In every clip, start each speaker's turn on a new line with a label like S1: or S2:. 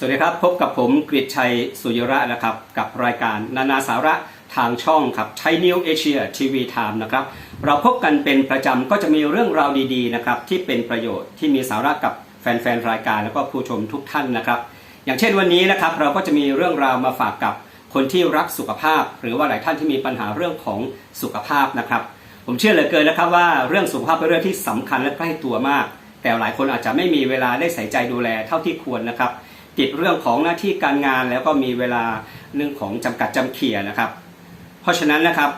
S1: สวัสดีครับ พบกับผมกฤษชัยสุยระนะครับ กับรายการนานาสาระทางช่องครับไทยนิวเอเชียทีวีไทม์นะครับ เราพบกันเป็นประจำก็จะมีเรื่องราวดีๆนะครับที่เป็นประโยชน์ที่มีสาระกับแฟนๆรายการแล้วก็ผู้ชมทุกท่านนะครับ อย่างเช่นวันนี้นะครับเราก็จะมีเรื่องราวมาฝากกับคนที่รักสุขภาพ หรือว่าหลายท่านที่มีปัญหาเรื่องของสุขภาพนะครับ ผมเชื่อเหลือเกินนะครับว่าเรื่องสุขภาพเป็นเรื่องที่สำคัญและใกล้ตัวมาก แต่หลายคนอาจจะไม่มีเวลาได้ใส่ใจดูแลเท่าที่ควรนะครับ ติดเรื่องของหน้าที่การงานแล้วก็มีเวลาเรื่องของจำกัดจำเขียนะครับ เพราะฉะนั้นนะครับ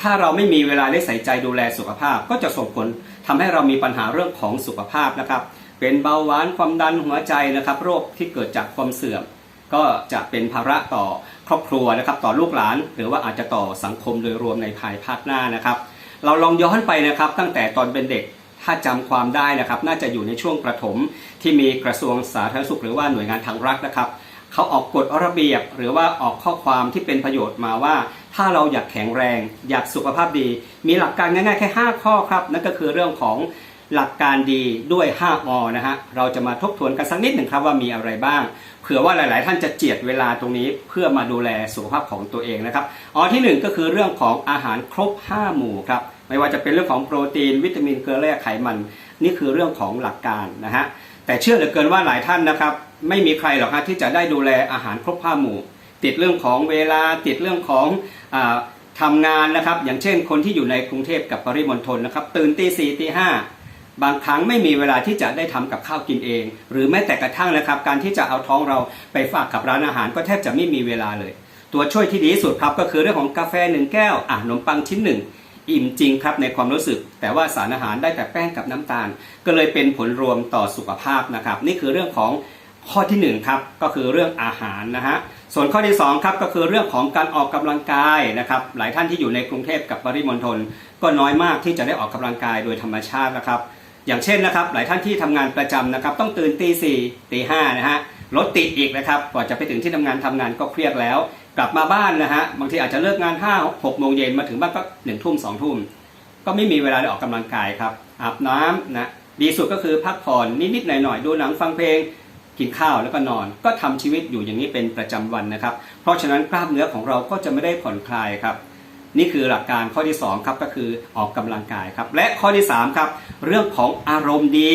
S1: ถ้าเราไม่มีเวลาได้ใส่ใจดูแลสุขภาพ ก็จะส่งผลทำให้เรามีปัญหาเรื่องของสุขภาพนะครับ เป็นเบาหวานความดันหัวใจนะครับ โรคที่เกิดจากความเสื่อม ก็จะเป็นภาระต่อครอบครัวนะครับต่อลูกหลาน หรือว่าอาจจะต่อสังคมโดยรวมในภายภาคหน้านะครับ เราลองย้อนไปนะครับตั้งแต่ตอนเป็นเด็ก ถ้าจำความได้นะครับ น่าจะอยู่ในช่วงประถมที่มีกระทรวงสาธารณสุข หรือว่าหน่วยงานทางรัฐนะครับเขาออกกฎระเบียบ หรือว่าออกข้อความที่เป็นประโยชน์มาว่า ถ้าเราอยากแข็งแรง อยากสุขภาพดี มีหลักการง่ายๆแค่ 5 ข้อครับ นั่นก็คือเรื่องของหลักการดีด้วย 5 อ นะฮะ เราจะมาทบทวนกันสักนิดหนึ่งครับว่ามีอะไรบ้าง เผื่อว่าหลาย ๆ ท่านจะเจียดเวลาตรงนี้เพื่อมาดูแลสุขภาพของตัวเองนะครับอ๋อที่ 1 ก็คือเรื่องของอาหารครบ 5 หมู่ครับ ไม่ว่าจะเป็นเรื่องของโปรตีน วิตามินเกลือแร่ไขมัน นี่คือเรื่องของหลักการนะฮะแต่เชื่อเหลือเกินว่าหลายท่านนะครับ ไม่มีใครหรอกฮะที่จะได้ดูแลอาหารครบ5หมู่ ติดเรื่องของเวลาติดเรื่องของอาทำงานนะครับ อย่างเช่นคนที่อยู่ในกรุงเทพกับปริมณฑลนะครับ ตื่นตีสี่ตีห้าบางครั้งไม่มีเวลาที่จะได้ทำกับข้าวกินเอง หรือแม้แต่กระทั่งนะครับ การที่จะเอาท้องเราไปฝากกับร้านอาหารก็แทบจะไม่มีเวลาเลย ตัวช่วยที่ดีที่สุดครับก็คือเรื่องของกาแฟหนึ่งแก้วอะขนมปังชิ้นหนึ่ง อิ่มจริงครับในความรู้สึก แต่ว่าสารอาหารได้แต่แป้งกับน้ำตาล ก็เลยเป็นผลรวมต่อสุขภาพนะครับ นี่คือเรื่องของข้อที่หนึ่งครับก็คือเรื่องอาหารนะฮะส่วนข้อที่สองครับก็คือเรื่องของการออกกำลังกายนะครับหลายท่านที่อยู่ในกรุงเทพกับปริมณฑลก็น้อยมากที่จะได้ออกกำลังกายโดยธรรมชาตินะครับ อย่างเช่นนะครับหลายท่านที่ทำงานประจำนะครับต้องตื่นตีสี่ตีห้านะฮะรถติดอีกนะครับกว่าจะไปถึงที่ทำงานทำงานก็เครียดแล้ว กลับมาบ้านนะฮะบางทีอาจจะเลิกงาน5้าหกโมงเย็นมาถึงบ้านก็หนึ่งทุ่มสองทุ่มก็ไม่มีเวลาได้ออกกำลังกายครับอาบน้ำนะดีสุดก็คือพักผ่อนนิดๆหน่อยๆดูหนังฟังเพลงกินข้าวแล้วก็นอน ก็ทำชีวิตอยู่อย่างนี้เป็นประจำวันนะครับ เพราะฉะนั้นกล้ามเนื้อของเราก็จะไม่ได้ผ่อนคลายครับนี่คือหลักการข้อที่ 2 ครับก็คือออกกำลังกายครับ และข้อที่ 3 ครับ เรื่องของอารมณ์ดี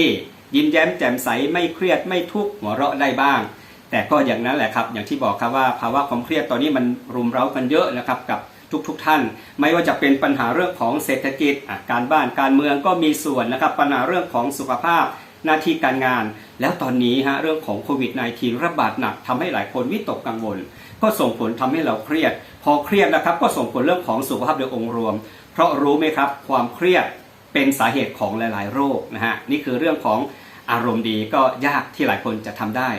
S1: ยิ้มแย้มแจ่มใสไม่เครียดไม่ทุกข์หัวเราะได้บ้าง แต่ก็อย่างนั้นแหละครับ อย่างที่บอกครับว่าภาวะความเครียดตอนนี้มันรุมเร้ากันเยอะนะครับกับทุกๆทท่าน ไม่ว่าจะเป็นปัญหาเรื่องของเศรษฐกิจการบ้านการเมืองก็มีส่วนนะครับ ปัญหาเรื่องของสุขภาพหน้าที่การงาน แล้วตอนนี้ฮะเรื่องของโควิด -19 ระบาดหนักทำให้หลายคนวิตกกังวล ก็ส่งผลทำให้เราเครียด พอเครียดนะครับ ก็ส่งผลเรื่องของสุขภาพโดยองค์รวม เพราะรู้ไหมครับ ความเครียดเป็นสาเหตุของหลาย ๆ โรคนะฮะนี่คือเรื่องของ อารมณ์ดีก็ยากที่หลายคนจะทำได้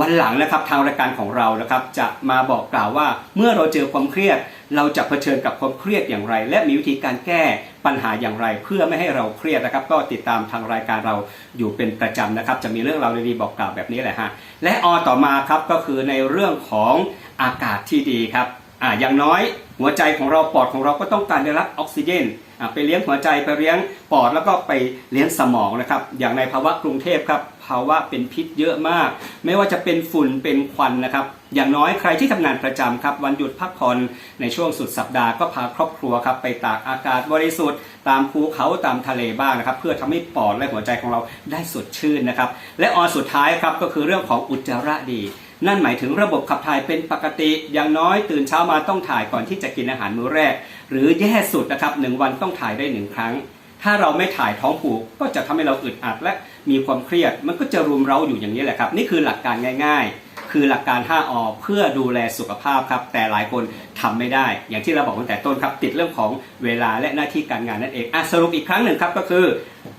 S1: วันหลังนะครับทางรายการของเรานะครับจะมาบอกกล่าวว่าเมื่อเราเจอความเครียด เราจะเผชิญกับความเครียดอย่างไร และมีวิธีการแก้ปัญหาอย่างไร เพื่อไม่ให้เราเครียดนะครับ ก็ติดตามทางรายการเราอยู่เป็นประจำนะครับ จะมีเรื่องราวดีๆบอกกล่าวแบบนี้แหละฮะและอต่อมาครับก็คือในเรื่องของอากาศที่ดีครับอ่าอย่างน้อย หัวใจของเราปอดของเราก็ต้องการได้รับออกซิเจนไปเลี้ยงหัวใจไปเลี้ยงปอดแล้วก็ไปเลี้ยงสมองนะครับ อย่างในภาวะกรุงเทพครับภาวะเป็นพิษเยอะมาก ไม่ว่าจะเป็นฝุ่นเป็นควันนะครับ อย่างน้อยใครที่ทำงานประจำครับ วันหยุดพักผ่อนในช่วงสุดสัปดาห์ก็พาครอบครัวครับไปตากอากาศบริสุทธิ์ ตามภูเขาตามทะเลบ้างนะครับ เพื่อทำให้ปอดและหัวใจของเราได้สดชื่นนะครับ และออนสุดท้ายครับก็คือเรื่องของอุจจาระดี นั่นหมายถึงระบบขับถ่ายเป็นปกติ อย่างน้อยตื่นเช้ามาต้องถ่ายก่อนที่จะกินอาหารมื้อแรก หรือแย่สุดนะครับหนึ่งวันต้องถ่ายได้หนึ่งครั้ง ถ้าเราไม่ถ่ายท้องผูกก็จะทำให้เราอึดอัดและมีความเครียด มันก็จะรุมเร้าอยู่อย่างนี้แหละครับ นี่คือหลักการง่าย ๆ คือหลักการ 5อเพื่อดูแลสุขภาพครับ แต่หลายคนทำไม่ได้ อย่างที่เราบอกตั้งแต่ต้นครับ ติดเรื่องของเวลาและหน้าที่การงานนั่นเองอสรุปอีกครั้งหนึ่งครับก็คือ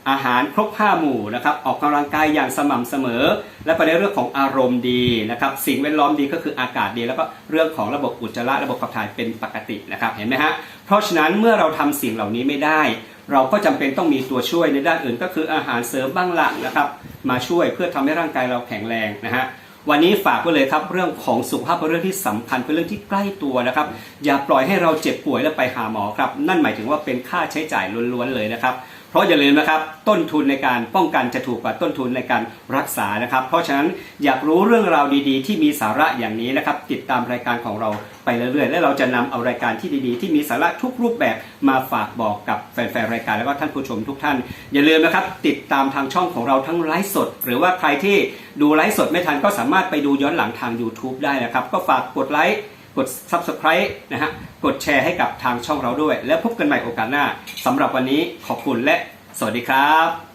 S1: อาหารครบ5หมู่นะครับออกกำลังกายอย่างสม่ำเสมอ และก็ในเรื่องของอารมณ์ดีนะครับสิ่งแวดล้อมดีก็คืออากาศดี แล้วก็เรื่องของระบบอุจจาระระบบขับถ่ายเป็นปกตินะครับเห็นไหมฮะเพราะฉะนั้นเมื่อเราทำสิ่งเหล่านี้ไม่ได้เราก็จำเป็นต้องมีตัวช่วยในด้านอื่นก็คืออาหารเสริมบ้างละนะครับ มาช่วยเพื่อทำให้ร่างกายเราแข็งแรงนะฮะ วันนี้ฝากไว้เลยครับเรื่องของสุขภาพเป็นเรื่องที่สำคัญเป็นเรื่องที่ใกล้ตัวนะครับ อย่าปล่อยให้เราเจ็บป่วยแล้วไปหาหมอครับ นั่นหมายถึงว่าเป็นค่าใช้จ่ายล้วนๆเลยนะครับ เพราะอย่าลืมนะครับต้นทุนในการป้องกันจะถูกกว่าต้นทุนในการรักษานะครับ เพราะฉะนั้นอยากรู้เรื่องราวดีๆ ที่มีสาระอย่างนี้นะครับ ติดตามรายการของเราไปเรื่อยๆ และเราจะนำเอารายการที่ดีๆ ที่มีสาระทุกรูปแบบมาฝากบอกกับแฟนๆรายการแล้วก็ท่านผู้ชมทุกท่าน อย่าลืมนะครับติดตามทางช่องของเราทั้งไลฟ์สด หรือว่าใครที่ดูไลฟ์สดไม่ทันก็สามารถไปดูย้อนหลังทาง YouTube ได้นะครับ ก็ฝากกดไลค์ กด Subscribe นะฮะกดแชร์ให้กับทางช่องเราด้วย แล้วพบกันใหม่โอกาสหน้าสำหรับวันนี้ขอบคุณและสวัสดีครับ